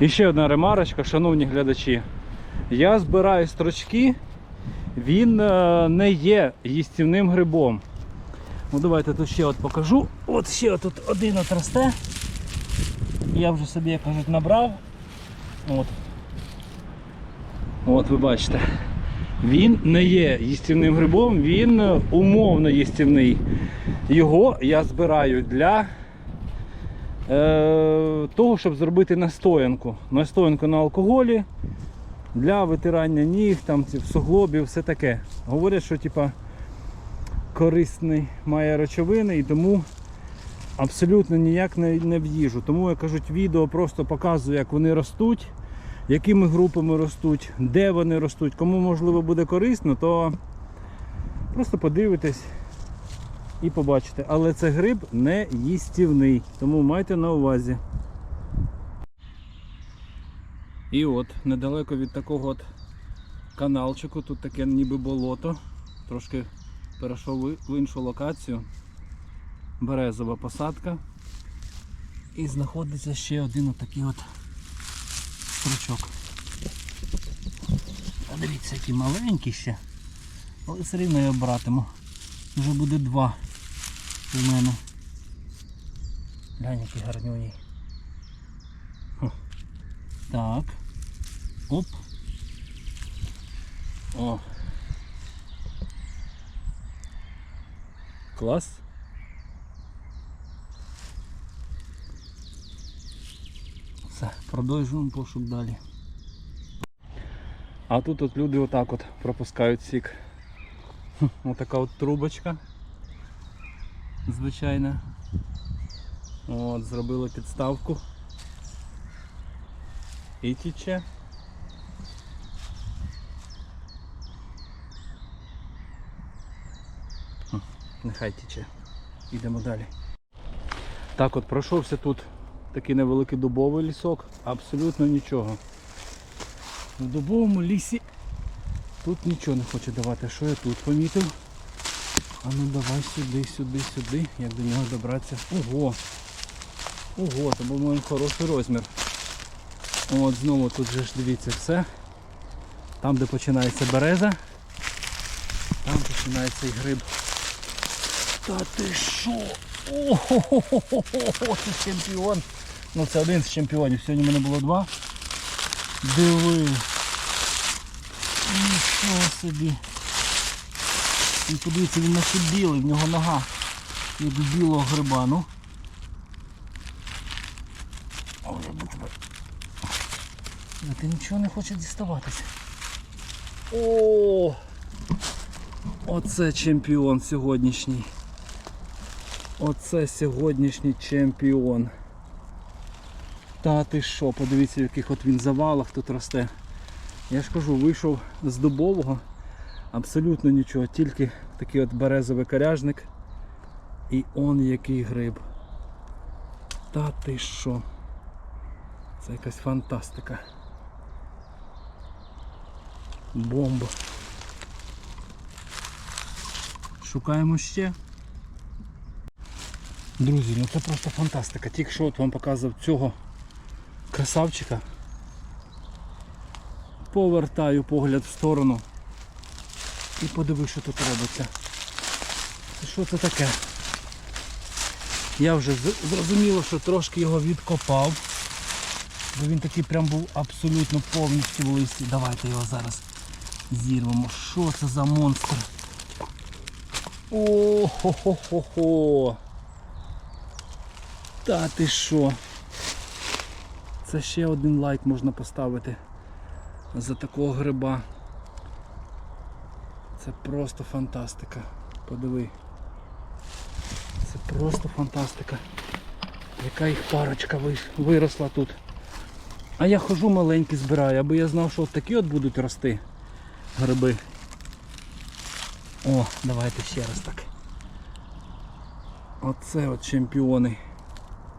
І ще одна ремарочка, шановні глядачі. Я збираю строчки, він е, не є їстівним грибом. Ну давайте тут ще от покажу. От ще тут один от росте. Я вже собі, як кажуть, набрав. От. От ви бачите. Він не є їстівним грибом, він умовно їстівний. Його я збираю для того, щоб зробити настоянку. Настоянку на алкоголі для витирання ніг, там, суглобів, все таке. Говорять, що типа, корисний має речовини і тому абсолютно ніяк не, не в. Тому я кажуть, відео просто показую, як вони ростуть, якими групами ростуть, де вони ростуть. Кому можливо буде корисно, то просто подивитесь і побачите. Але це гриб не їстівний, тому майте на увазі. І от недалеко від такого от каналчику, тут таке ніби болото. Трошки перейшов в іншу локацію. Березова посадка. І знаходиться ще один отакий от стручок. Дивіться, який маленький ще. Але все рівно я братиму. Вже буде два у мене. Глянь, який гарнюній. Хм. Так. Оп. О. Клас. Все, продовжуємо пошук далі. А тут от люди отак от пропускають сік. Отака от трубочка. Звичайна. От, зробили підставку. І тіче. Нехай тіче. Йдемо далі. Так от пройшовся тут такий невеликий дубовий лісок, абсолютно нічого. В дубовому лісі тут нічого не хоче давати. Що я тут помітив? А ну давай сюди, сюди, сюди, як до нього добратися. Ого! Ого, це був мій хороший розмір. От знову тут же ж дивіться все. Там де починається береза, там починається і гриб. Та ти що? Ого, це чемпіон. Ну це один з чемпіонів. Сьогодні в мене було два. Диви. Нічого собі. І подивіться, він наче білий, в нього нога як білого гриба, ну. Ой, ти нічого не хоче діставатися. О! Оце чемпіон сьогоднішній. Оце сьогоднішній чемпіон. Та ти що, подивіться, в яких от він завалах тут росте. Я ж кажу, вийшов з дубового, абсолютно нічого, тільки такий от березовий коряжник. І он який гриб. Та ти що? Це якась фантастика. Бомба. Шукаємо ще. Друзі, ну це просто фантастика. Тільки що от вам показував цього красавчика. Повертаю погляд в сторону і подивись, що тут робиться. Що це таке? Я вже зрозуміло, що трошки його відкопав. Бо він такий прям був абсолютно повністю в листі. Давайте його зараз зірвемо. Що це за монстр? О-хо-хо-хо-хо! Та ти що? Це ще один лайк можна поставити за такого гриба. Це просто фантастика. Подиви. Це просто фантастика. Яка їх парочка виросла тут. А я хожу маленький збираю, аби я знав, що от такі от будуть рости гриби. О, давайте ще раз так. Оце от чемпіони.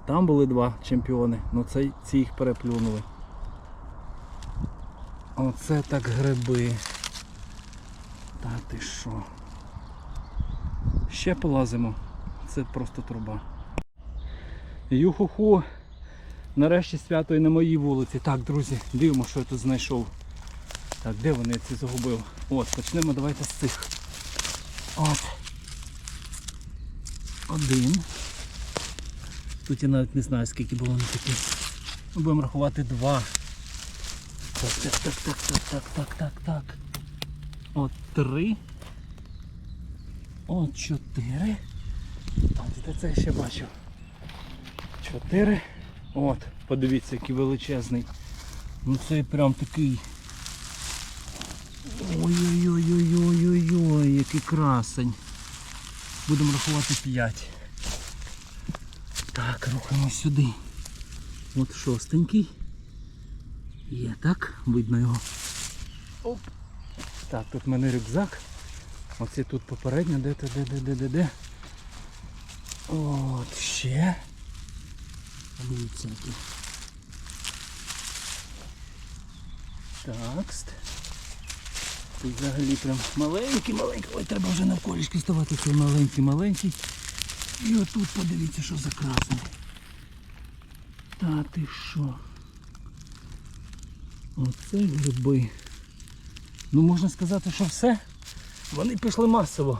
Там були два чемпіони, але це, ці їх переплюнули. Оце так гриби. Та ти що? Ще полазимо. Це просто труба. Юху-ху. Нарешті свято і на моїй вулиці. Так, друзі, дивимо, що я тут знайшов. Так, де вони я ці загубив? От, почнемо давайте з цих. От. Один. Тут я навіть не знаю, скільки було на такі. Ми будемо рахувати два. Так, так, так, так, так, так, так, так, так. От три. От чотири. А де це ще бачив? Чотири. От, подивіться, який величезний. Ну цей прям такий. Ой-ой-ой-ой-ой-ой, який красень. Будемо рахувати 5. Так, рухаємо сюди. От шостенький. Є, так? Видно його. Оп. Так, тут в мене рюкзак. Оце тут попередньо, де де, де, де, де, де. От, ще. Дивіться який. Так. Тут взагалі прям маленький, маленький. Ой, треба вже навколішки ставати цей маленький, маленький. І отут подивіться, що за красний. Та ти що? Оце гриби. Ну можна сказати, що все. Вони пішли масово.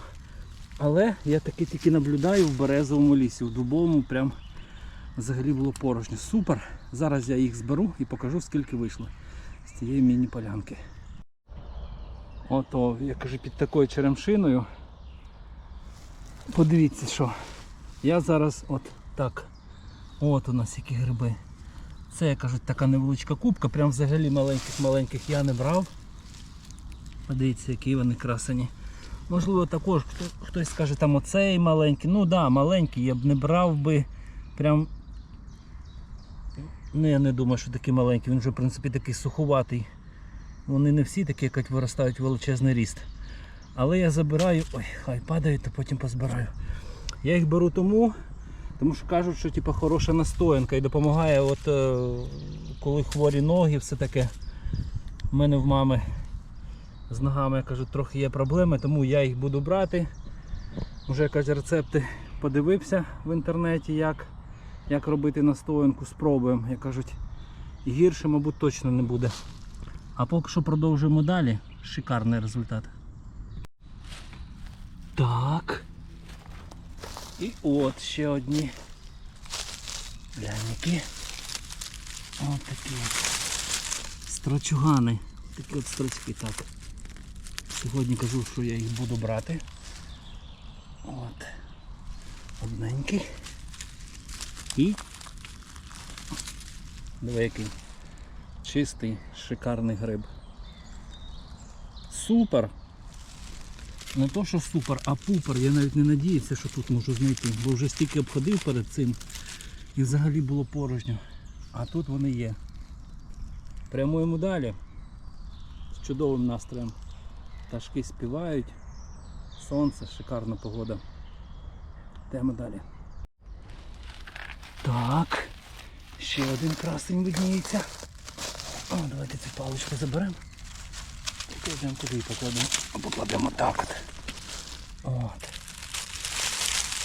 Але я таки тільки наблюдаю в березовому лісі, в дубовому прям взагалі було порожньо. Супер. Зараз я їх зберу і покажу скільки вийшло з цієї міні-полянки. Ото, я кажу, під такою черемшиною. Подивіться, що. Я зараз от так. От у нас які гриби. Це, як кажуть, така невеличка кубка, прям взагалі маленьких-маленьких я не брав. Подивіться, які вони красені. Можливо, також хто- хтось скаже, там оцей маленький. Ну так, да, маленький, я б не брав би прям. Ну я не думаю, що такий маленький, він вже в принципі такий суховатий. Вони не всі такі, як виростають величезний ріст. Але я забираю, ой, хай падають, то потім позбираю. Я їх беру тому, тому що кажуть, що типу, хороша настоянка і допомагає, от, е, коли хворі ноги, все таке. У мене в мами з ногами кажуть, трохи є проблеми, тому я їх буду брати. Вже якась рецепти подивився в інтернеті, як, як робити настоянку, спробуємо. Як кажуть, гірше, мабуть, точно не буде. А поки що продовжуємо далі. Шикарний результат. Так. І от ще одні гляньки. Ось такі от строчугани. Такі от строчки так. Сьогодні кажу, що я їх буду брати. От. Одненький. І диви який чистий, шикарний гриб. Супер! Не то, що супер, а пупер. Я навіть не надіявся, що тут можу знайти, бо вже стільки обходив перед цим і взагалі було порожньо. А тут вони є. Прямуємо далі. З чудовим настроєм. Пташки співають. Сонце, шикарна погода. Йдемо далі. Так. Ще один красень видніється. О, давайте цю паличку заберемо. Кладемо туди і покладемо. Покладемо так от. От.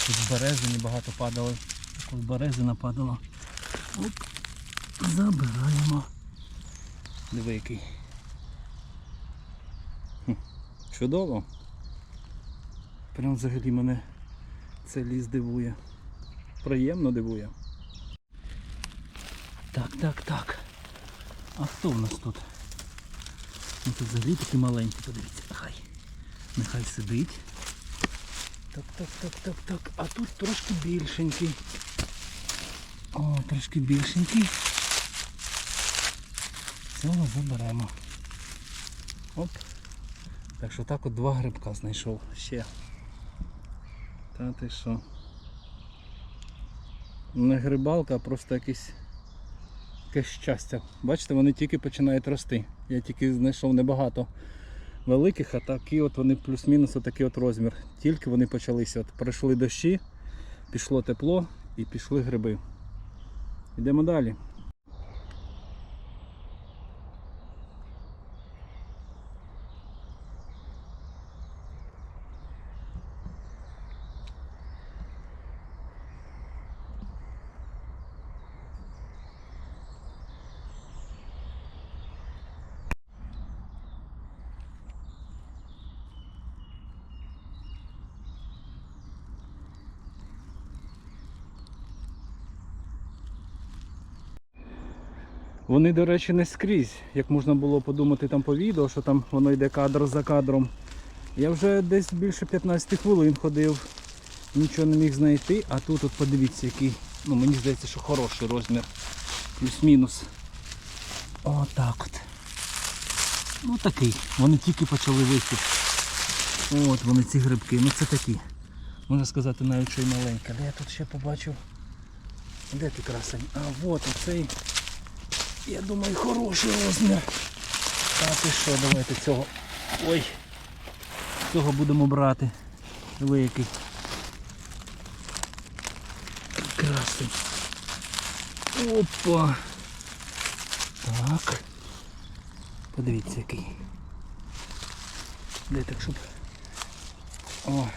Тут з березини багато падало. Також березина падала. Оп. Забираємо. Диви який. Чудово. Прям взагалі мене цей ліс дивує. Приємно дивує. Так, так, так. А хто в нас тут? Ну тут взагалі такі маленькі, подивіться. Хай. Нехай сидить. Так, так, так, так, так. А тут трошки більшенький. О, трошки більшенький. Цього заберемо. Оп. Так що так от два грибка знайшов ще. Та ти що? Не грибалка, а просто якийсь якесь щастя. Бачите, вони тільки починають рости. Я тільки знайшов небагато великих, а такі от вони плюс-мінус отакий от розмір. Тільки вони почалися. От пройшли дощі, пішло тепло і пішли гриби. Йдемо далі. Вони, до речі, не скрізь, як можна було подумати там по відео, що там воно йде кадр за кадром. Я вже десь більше 15 хвилин ходив, нічого не міг знайти, а тут от подивіться, який, ну мені здається, що хороший розмір. Плюс-мінус. Отак от. Ну такий. Вони тільки почали висти. От вони ці грибки. Ну це такі. Можна сказати навіть що й маленька. Де я тут ще побачив? Де ти красень? А от оцей. Я думаю, хороший розмір. А ти що, давайте цього. Ой. Цього будемо брати. Диви який. Красень. Опа. Так. Подивіться який. Де так, щоб... О.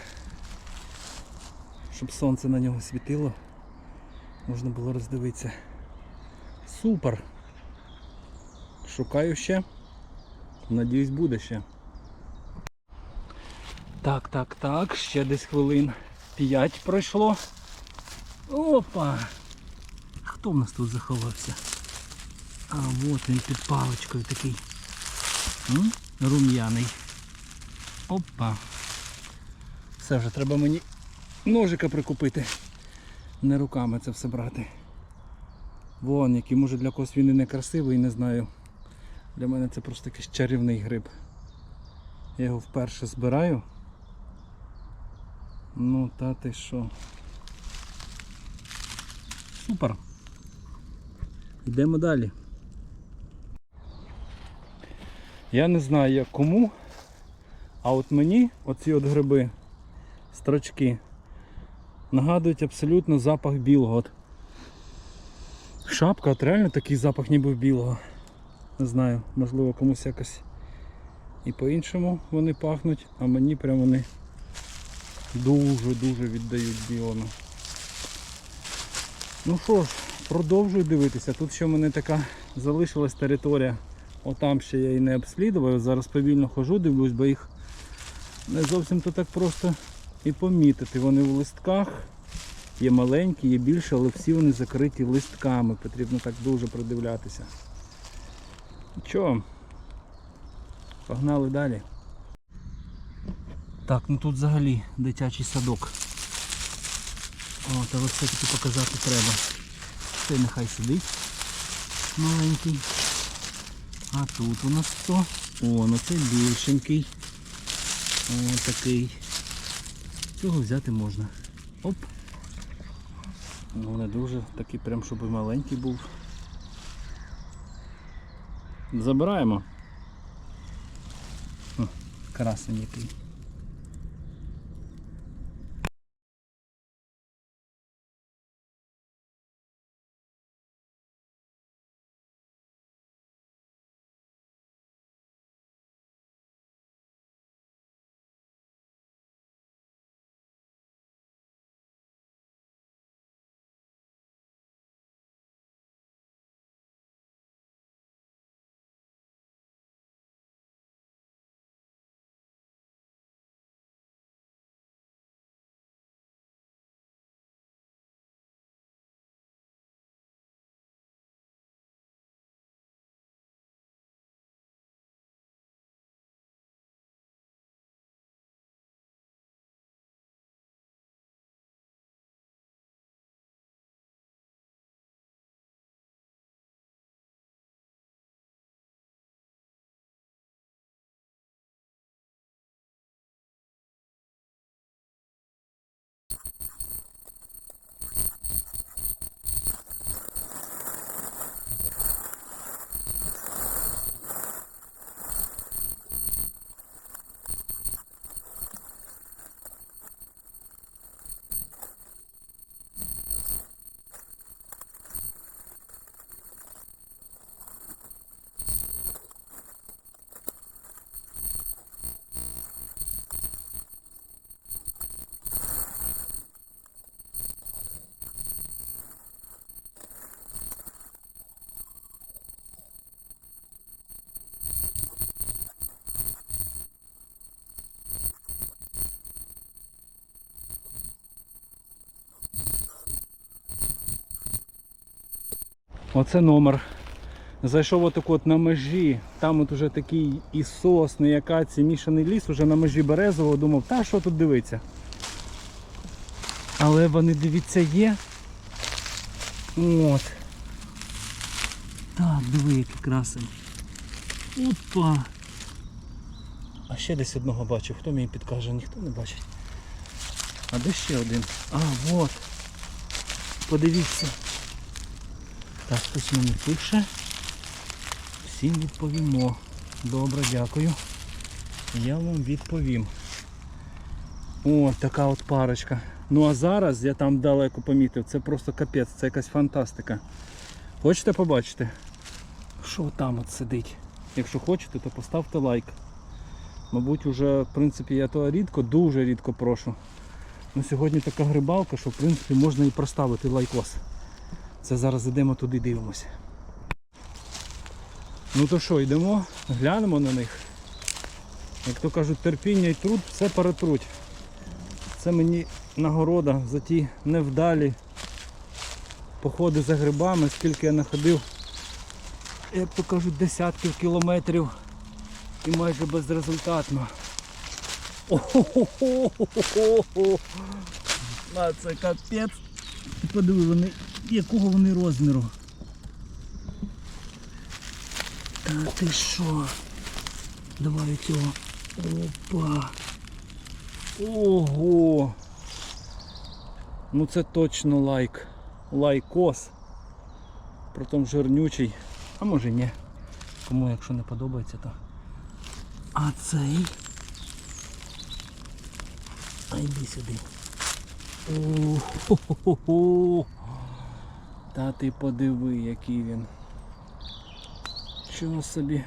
Щоб сонце на нього світило. Можна було роздивитися. Супер. Шукаю ще. Надіюсь буде ще. Так, так, так, ще десь хвилин 5 пройшло. Опа! Хто в нас тут заховався? А от він під паличкою такий. М? Рум'яний. Опа. Все вже треба мені ножика прикупити. Не руками це все брати. Вон, який може для когось він і не красивий, не знаю. Для мене це просто якийсь чарівний гриб. Я його вперше збираю. Ну та ти що. Супер. Йдемо далі. Я не знаю як кому, а от мені оці от гриби, строчки, нагадують абсолютно запах білого. Шапка, от реально такий запах ніби білого. Не знаю, можливо комусь якось і по-іншому вони пахнуть, а мені прям вони дуже-дуже віддають білому. Ну що ж, продовжую дивитися. Тут ще в мене така залишилась територія. Отам ще я і не обслідував. Зараз повільно хожу, дивлюсь, бо їх не зовсім то так просто і помітити. Вони в листках. Є маленькі, є більше, але всі вони закриті листками. Потрібно так дуже придивлятися. Нічого. Погнали далі. Так, ну тут взагалі дитячий садок. От, але все-таки показати треба. Це нехай сидить маленький. А тут у нас хто? О, ну це більшенький. О, такий. Цього взяти можна. Оп. Ну не дуже такий прям, щоб і маленький був. Забираємо. О, красень який. Оце номер Зайшов отак от на межі, там от уже такий і сосни, і акації, мішаний ліс, уже на межі березового, думав, та що тут дивиться. Але вони, дивіться, є. От. Так, диви, який красень. Опа. А ще десь одного бачив. Хто мені підкаже? Ніхто не бачить. А де ще один? А, от. Подивіться. Так, хтось мені пише. Всім відповімо. Добре, дякую. Я вам відповім. О, така от парочка. Ну а зараз я там далеко помітив, це просто капець, це якась фантастика. Хочете побачити? Що там от сидить? Якщо хочете, то поставте лайк. Мабуть, уже, в принципі, я то рідко, дуже рідко прошу. Ну сьогодні така грибалка, що в принципі можна і проставити лайкос. Це зараз йдемо туди дивимося. Ну то що, йдемо, глянемо на них. Як то кажуть, терпіння і труд все перетруть. Це мені нагорода за ті невдалі походи за грибами, скільки я находив, як то кажуть, десятків кілометрів і майже безрезультатно. О-хо-хо-хо-хо-хо! А це капець. Подиви вони, якого вони розміру. Та ти що? Давай цього. Опа. Ого. Ну це точно лайк. Лайкос. Притом жирнючий. А може ні. Кому якщо не подобається, то. А цей. А йди сюди. О-хо-хо-хо. Та ти подиви, який він. Чого собі.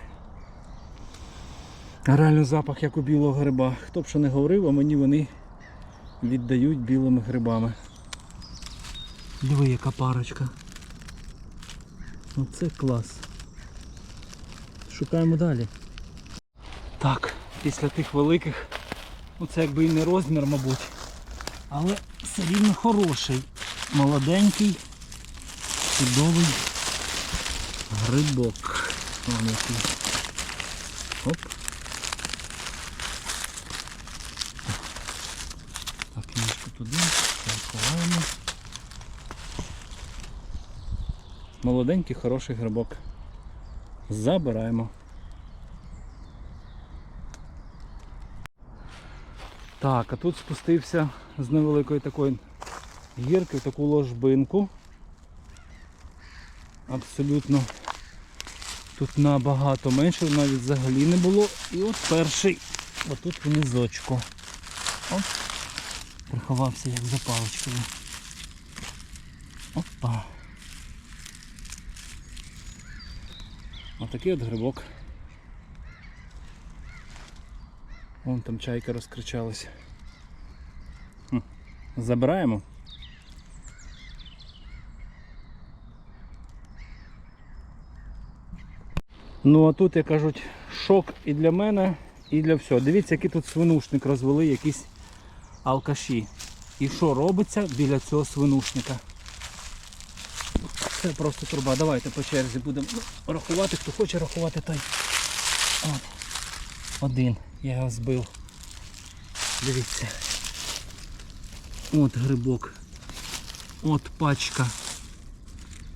Реально запах як у білого гриба. Хто б що не говорив, а мені вони віддають білими грибами. Диви, яка парочка. Оце клас. Шукаємо далі. Так, після тих великих, ну це якби і не розмір, мабуть. Але все рівно хороший. Молоденький, чудовий грибок. Вон який. Оп. Так, книжку туди, ховаємо. Молоденький, хороший грибок. Забираємо. Так, а тут спустився з невеликої такої гірки в таку ложбинку. Абсолютно тут набагато менше, навіть взагалі не було. І от перший, отут в низочку. Оп. Приховався як за паличкою. Опа. Отакий от грибок. Вон там чайка розкричалась. Забираємо. Ну а тут, як кажуть, шок і для мене, і для всього. Дивіться, який тут свинушник розвели якісь алкаші. І що робиться біля цього свинушника? Це просто труба. Давайте по черзі будемо ну, рахувати, хто хоче рахувати той. От. Один. Я його збив. Дивіться. От грибок. От пачка.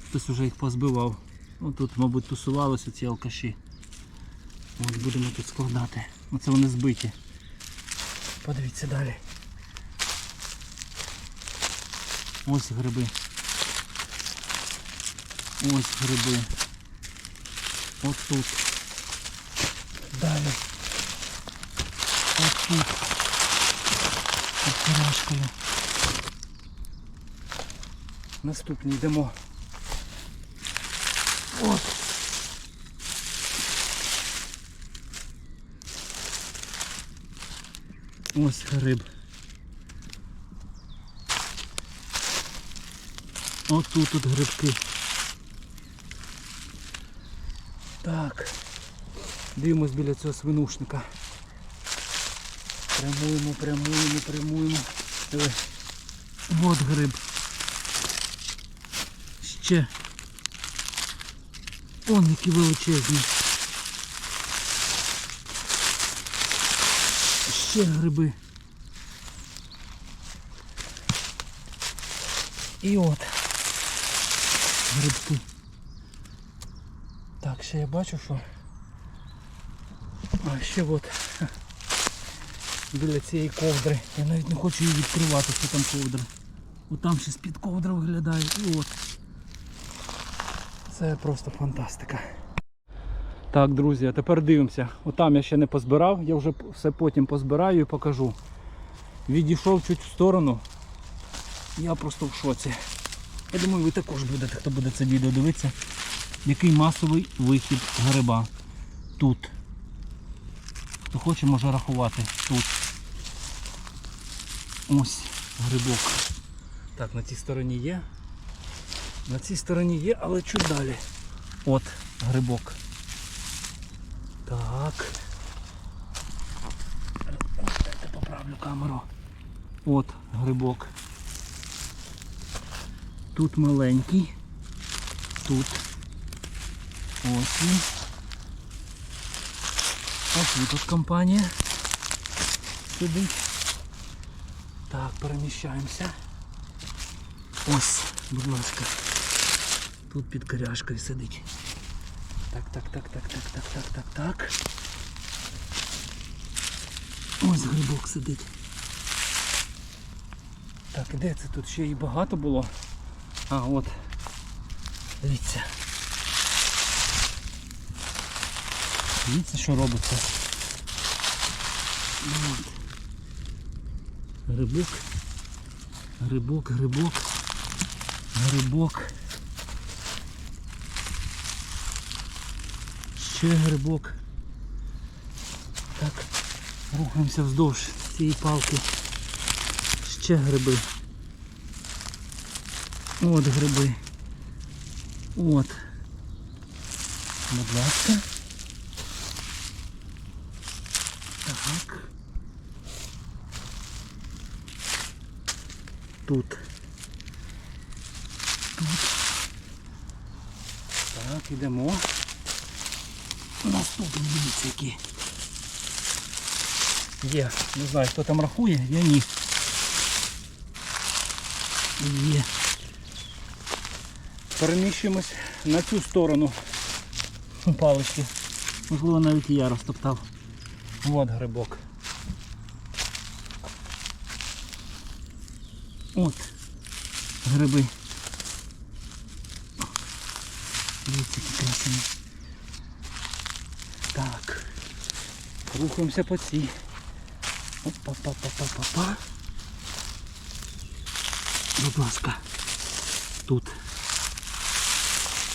Хтось вже їх позбивав. Ну тут, мабуть, тусувалися ці алкаші. От будемо тут складати. Оце вони збиті. Подивіться далі. Ось гриби. Ось гриби. От тут. Далі. От тут. Під пирожкою. Наступний йдемо. От. Ось гриб. От тут грибки. Так. Дивимось біля цього свинушника. Прямуємо, прямуємо, прямуємо. От гриб. Ще. Он які величезні. Ще гриби. І от грибки. Так, ще я бачу, що. А ще от біля цієї ковдри. Я навіть не хочу її відкривати, що там ковдра. Отам ще з-під ковдри виглядає. І от. Це просто фантастика. Так, друзі, а тепер дивимося. Отам я ще не позбирав, я вже все потім позбираю і покажу. Відійшов чуть в сторону. Я просто в шоці. Я думаю, ви також будете, хто буде це відео дивитися. Який масовий вихід гриба. Тут. Хто хоче, може рахувати. Тут. Ось грибок. Так, на цій стороні є. На цій стороні є, але чуть далі. От грибок. Камеру. От грибок. Тут маленький. Тут. Ось він. Ось тут компанія. Сидить. Так, переміщаємося. Ось, будь ласка. Тут під коряшкою сидить. Так, так, так, так, так, так, так, так, так. Ось грибок сидить. Де це тут ще і багато було? А, от. Дивіться. Дивіться, що робиться. От. Грибок. Грибок, грибок. Грибок. Ще грибок. Так, рухаємося вздовж цієї палки. Ще гриби. От гриби. От. Будь ласка. Так. Тут. Тут. Так, ідемо. Наступний дивіться які. Є. Не знаю, хто там рахує, я ні. Є. Переміщуємось на цю сторону палички. Можливо, навіть і я розтоптав. От грибок. От гриби. Дивіться, які красиві. Так. Рухаємося по цій. Опа-па-па-па-па-па. Будь ласка.